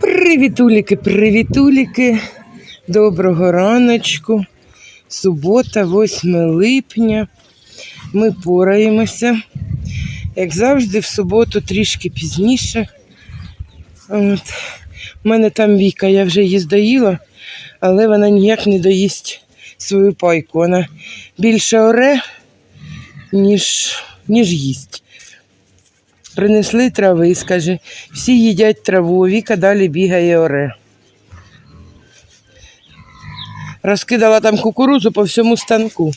Привітуліки, привітуліки. Доброго раночку. Субота, 8 липня. Ми пораємося. Як завжди, в суботу трішки пізніше. От. У мене там Віка, я вже її здоїла, але вона ніяк не доїсть свою пайку. Вона більше оре, ніж, ніж їсть. Принесли трави, скаже, всі їдять траву, Віка далі бігає оре. Розкидала там кукурузу по всьому станку.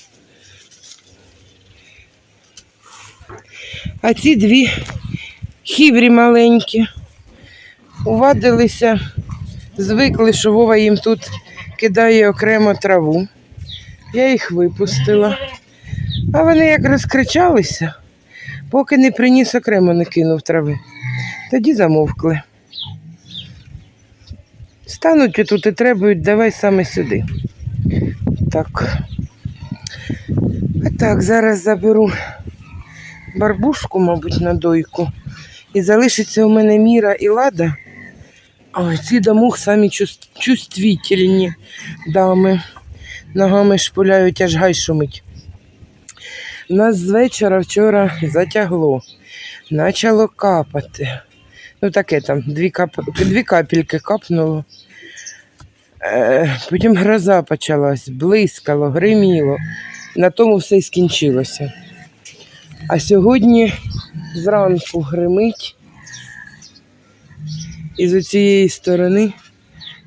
А ці дві хіврі маленькі увадилися, звикли, що Вова їм тут кидає окремо траву. Я їх випустила. А вони як розкричалися, поки не приніс окремо не кинув трави. Тоді замовкли. Стануть тут і требують, давай саме сюди. Так. А так, зараз заберу барбушку, мабуть, на дойку. І залишиться у мене міра і лада. Ой, ці домух самі чувствительні дами. Ногами шпуляють, аж гай шумить. Нас з вечора вчора затягло. Почало капати. Ну таке там, дві, кап... дві капельки капнуло. Е, потім гроза почалась, блискало, гриміло. На тому все і скінчилося. А сьогодні зранку гримить. І з цієї сторони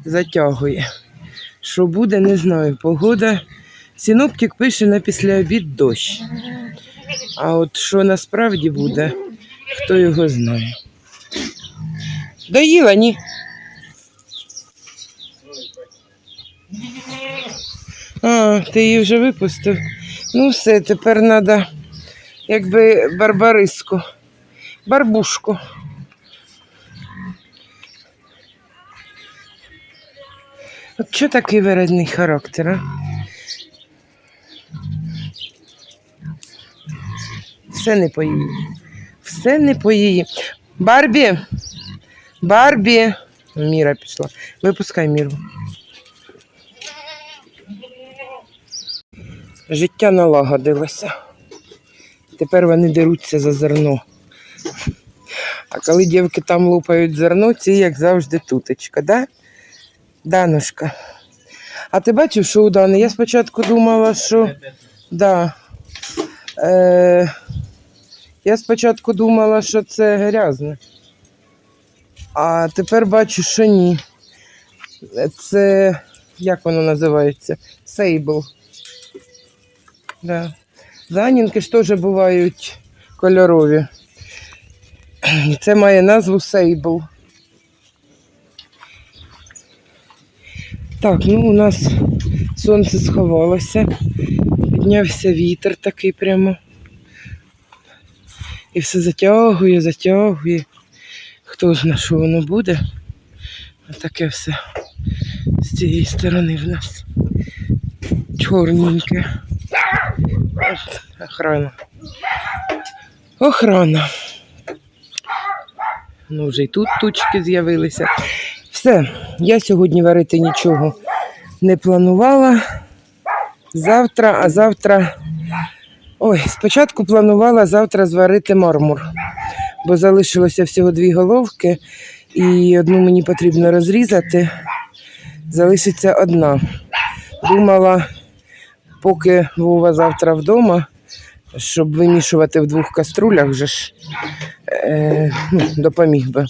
затягує. Що буде, не знаю. Погода. Синоптик пише на післяобід дощ. А от що насправді буде, хто його знає. Доїла, ні? А, ти її вже випустив. Ну все, тепер треба, якби барбариску, барбушку. От що такий виразний характер, а? Все не по її. Все не по її. Барбі! Барбі! Міра пішла. Випускай міру. Життя налагодилося. Тепер вони деруться за зерно. А коли дівки там лупають зерно, ці, як завжди, тутечка, да? Данушка. А ти бачив, що у Дани? Я спочатку думала, що. Да. Е... Я спочатку думала, що це грязне. А тепер бачу, що ні. Це як воно називається? Сейбл. Да. Занінки ж теж бувають кольорові. Це має назву Сейбл. Так, ну у нас сонце сховалося, піднявся вітер такий прямо. І все затягує, затягує. Хто знає, що воно буде. Таке все з цієї сторони в нас. Чорненьке. Охрана. Охрана. Ну, вже й тут тучки з'явилися. Все, я сьогодні варити нічого не планувала. Завтра, а завтра. Ой, спочатку планувала завтра зварити мармур, бо залишилося всього дві головки, і одну мені потрібно розрізати. Залишиться одна. Думала, поки Вова завтра вдома, щоб вимішувати в двох каструлях, вже ж е, ну, допоміг би.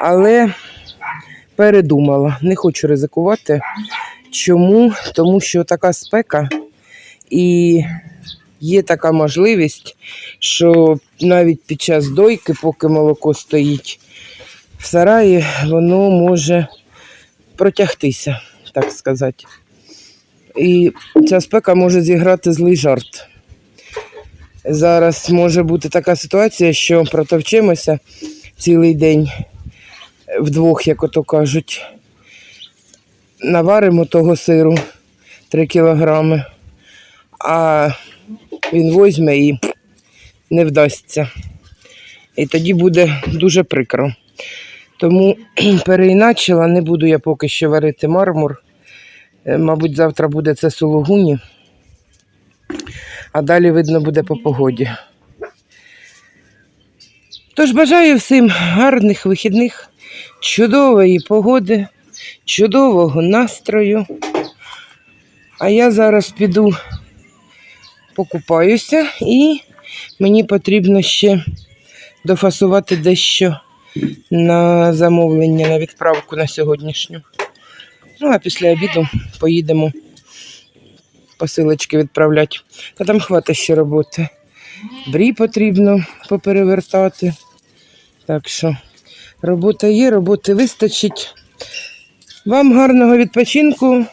Але передумала, не хочу ризикувати. Чому? Тому що така спека і є така можливість, що навіть під час дойки, поки молоко стоїть в сараї, воно може протягтися, так сказати. І ця спека може зіграти злий жарт. Зараз може бути така ситуація, що протовчемося цілий день вдвох, як ото кажуть. наваримо того сиру 3 кілограми, а він возьме і не вдасться. І тоді буде дуже прикро. Тому переіначила, не буду я поки що варити мармур. Е, Мабуть, завтра буде це сулугуні, а далі видно буде по погоді. Тож бажаю всім гарних вихідних, чудової погоди, чудового настрою. А я зараз піду покупаюся і мені потрібно ще дофасувати дещо на замовлення, на відправку на сьогоднішню. Ну, а після обіду поїдемо посилочки відправляти. Та там хватить ще роботи. Брі потрібно поперевертати. Так що робота є, роботи вистачить. Вам гарного відпочинку,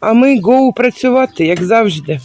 а ми гоу працювати, як завжди.